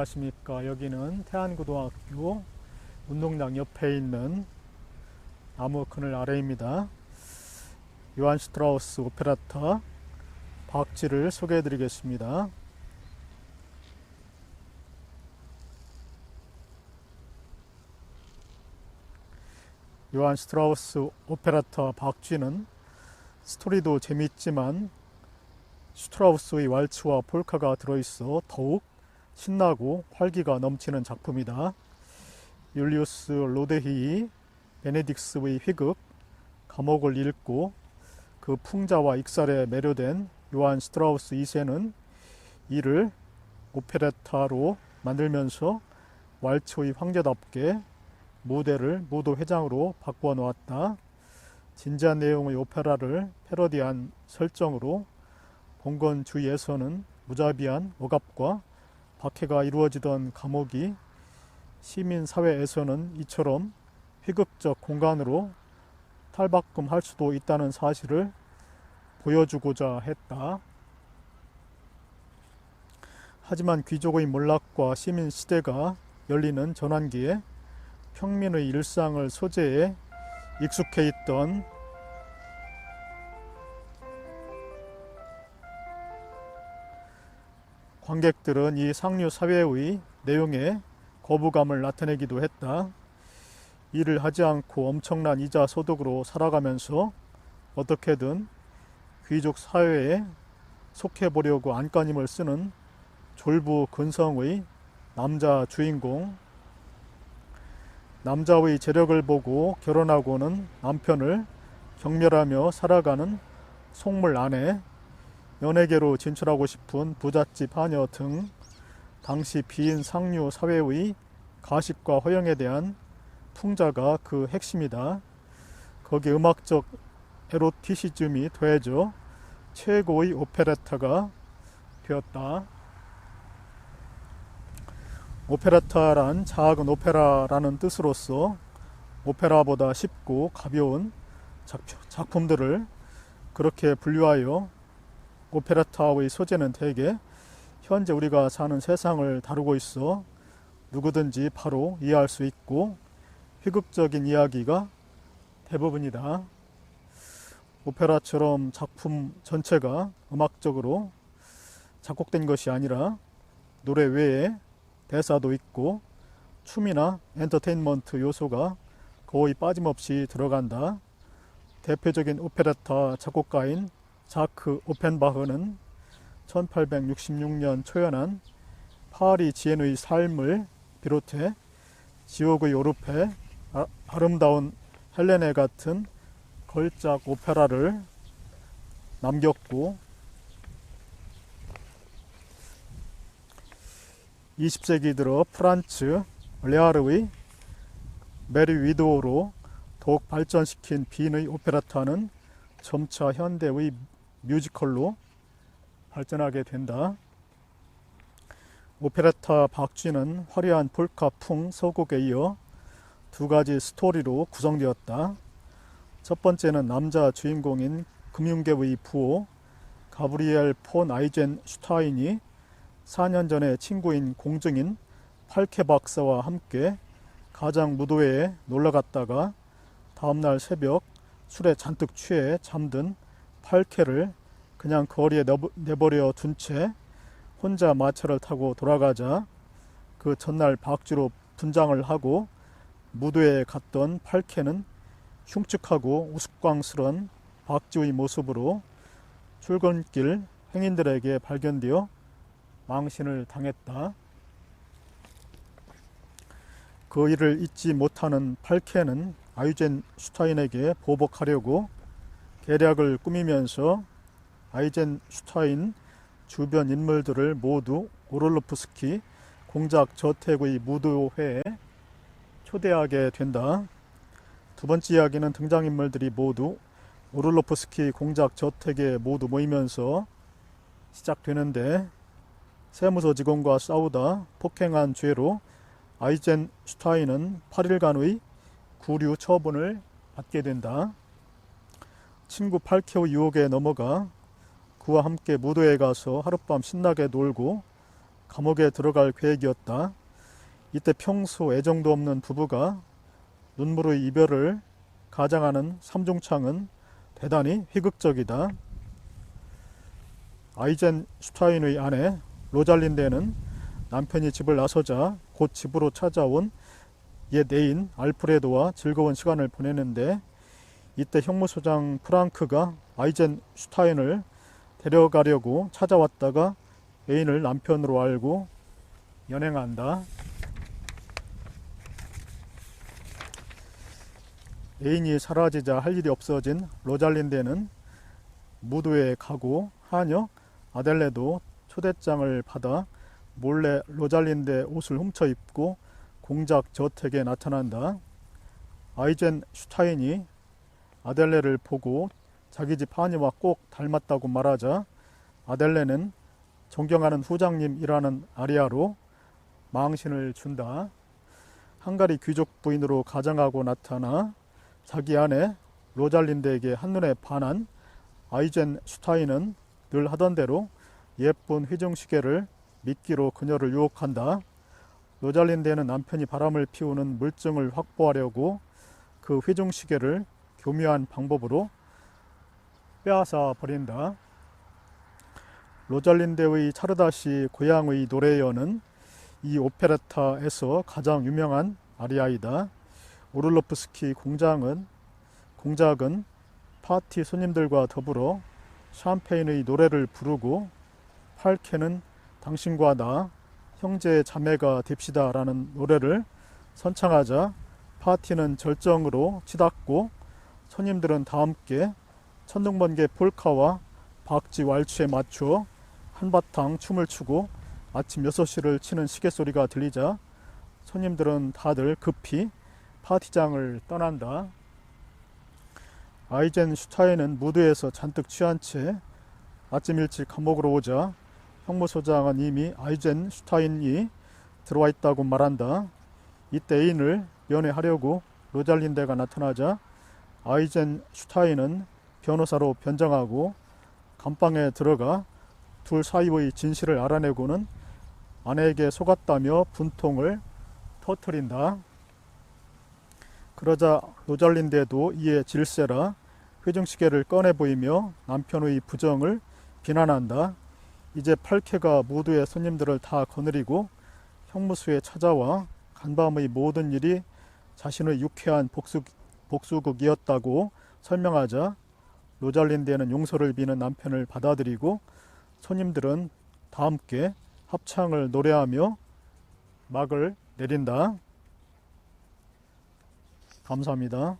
안녕하십니까. 여기는 태안고등학교 운동장 옆에 있는 나무 그늘 아래입니다. 요한 슈트라우스 오페라타 박쥐를 소개해 드리겠습니다. 요한 슈트라우스 오페라타 박쥐는 스토리도 재밌지만 슈트라우스의 왈츠와 폴카가 들어있어 더욱 신나고 활기가 넘치는 작품이다. 율리우스 로데히이 베네딕스의 휘극 감옥을 읽고 그 풍자와 익살에 매료된 요한 스트라우스 2세는 이를 오페레타로 만들면서 왈츠의 황제답게 무대를 무도 회장으로 바꾸어 놓았다. 진지한 내용의 오페라를 패러디한 설정으로 봉건 주위에서는 무자비한 억압과 박해가 이루어지던 감옥이 시민 사회에서는 이처럼 희극적 공간으로 탈바꿈할 수도 있다는 사실을 보여주고자 했다. 하지만 귀족의 몰락과 시민 시대가 열리는 전환기에 평민의 일상을 소재에 익숙해 있던 관객들은 이 상류 사회의 내용에 거부감을 나타내기도 했다. 일을 하지 않고 엄청난 이자 소득으로 살아가면서 어떻게든 귀족 사회에 속해 보려고 안간힘을 쓰는 졸부 근성의 남자 주인공 남자의 재력을 보고 결혼하고는 남편을 경멸하며 살아가는 속물 아내 연예계로 진출하고 싶은 부잣집 하녀 등 당시 비인 상류 사회의 가식과 허영에 대한 풍자가 그 핵심이다. 거기에 음악적 에로티시즘이 더해져 최고의 오페레타가 되었다. 오페레타란 작은 오페라라는 뜻으로서 오페라보다 쉽고 가벼운 작품들을 그렇게 분류하여 오페라타의 소재는 대개 현재 우리가 사는 세상을 다루고 있어 누구든지 바로 이해할 수 있고 희극적인 이야기가 대부분이다. 오페라처럼 작품 전체가 음악적으로 작곡된 것이 아니라 노래 외에 대사도 있고 춤이나 엔터테인먼트 요소가 거의 빠짐없이 들어간다. 대표적인 오페라타 작곡가인 자크 오펜바흐는 1866년 초연한 파리 지엔의 삶을 비롯해 지옥의 오르페, 아, 아름다운 헬레네 같은 걸작 오페라를 남겼고 20세기 들어 프란츠 레아르의 메리 위도우로 더욱 발전시킨 빈의 오페라타는 점차 현대의 뮤지컬로 발전하게 된다. 오페라타 박쥐는 화려한 폴카풍 서곡에 이어 두 가지 스토리로 구성되었다. 첫 번째는 남자 주인공인 금융계의 부호 가브리엘 폰 아이젠 슈타인이 4년 전에 친구인 공증인 팔케 박사와 함께 가장 무도회에 놀러 갔다가 다음날 새벽 술에 잔뜩 취해 잠든 팔케를 그냥 거리에 내버려 둔 채 혼자 마차를 타고 돌아가자 그 전날 박쥐로 분장을 하고 무도에 갔던 팔케는 흉측하고 우스꽝스런 박쥐의 모습으로 출근길 행인들에게 발견되어 망신을 당했다. 그 일을 잊지 못하는 팔케는 아이젠 슈타인에게 보복하려고 계략을 꾸미면서 아이젠 슈타인 주변 인물들을 모두 오롤로프스키 공작 저택의 무도회에 초대하게 된다. 두 번째 이야기는 등장인물들이 모두 오롤로프스키 공작 저택에 모두 모이면서 시작되는데 세무서 직원과 싸우다 폭행한 죄로 아이젠 슈타인은 8일간의 구류 처분을 받게 된다. 친구 팔케의 유혹에 넘어가 그와 함께 무도에 가서 하룻밤 신나게 놀고 감옥에 들어갈 계획이었다. 이때 평소 애정도 없는 부부가 눈물의 이별을 가장하는 삼중창은 대단히 희극적이다. 아이젠 슈타인의 아내 로잘린데는 남편이 집을 나서자 곧 집으로 찾아온 옛 애인 알프레도와 즐거운 시간을 보내는데 이때 형무소장 프랑크가 아이젠 슈타인을 데려가려고 찾아왔다가 애인을 남편으로 알고 연행한다. 애인이 사라지자 할 일이 없어진 로잘린데는 무도에 가고 하녀 아델레도 초대장을 받아 몰래 로잘린데 옷을 훔쳐 입고 공작 저택에 나타난다. 아이젠 슈타인이 아델레를 보고 자기 집 하니와 꼭 닮았다고 말하자 아델레는 존경하는 후장님이라는 아리아로 망신을 준다. 헝가리 귀족 부인으로 가장하고 나타나 자기 아내 로잘린데에게 한눈에 반한 아이젠 슈타인은 늘 하던 대로 예쁜 회중시계를 미끼로 그녀를 유혹한다. 로잘린데는 남편이 바람을 피우는 물증을 확보하려고 그 회중시계를 교묘한 방법으로 빼앗아 버린다. 로잘린데의 차르다시 고향의 노래여는 이 오페레타에서 가장 유명한 아리아이다. 오를로프스키 공장은 공작은 파티 손님들과 더불어 샴페인의 노래를 부르고 팔케는 당신과 나 형제 자매가 됩시다라는 노래를 선창하자 파티는 절정으로 치닫고 손님들은 다 함께 천둥번개 폴카와 박지 왈츠에 맞추어 한바탕 춤을 추고 아침 6시를 치는 시계 소리가 들리자 손님들은 다들 급히 파티장을 떠난다. 아이젠 슈타인은 무드에서 잔뜩 취한 채 아침 일찍 감옥으로 오자 형무소장은 이미 아이젠 슈타인이 들어와 있다고 말한다. 이때 애인을 면회하려고 로잘린데가 나타나자 아이젠 슈타인은 변호사로 변장하고 감방에 들어가 둘 사이의 진실을 알아내고는 아내에게 속았다며 분통을 터뜨린다. 그러자 로잘린데도 이에 질세라 회중시계를 꺼내 보이며 남편의 부정을 비난한다. 이제 팔케가 모두의 손님들을 다 거느리고 형무소에 찾아와 간밤의 모든 일이 자신의 유쾌한 복수, 복수극이었다고 설명하자 로잘린데는 용서를 비는 남편을 받아들이고 손님들은 다 함께 합창을 노래하며 막을 내린다. 감사합니다.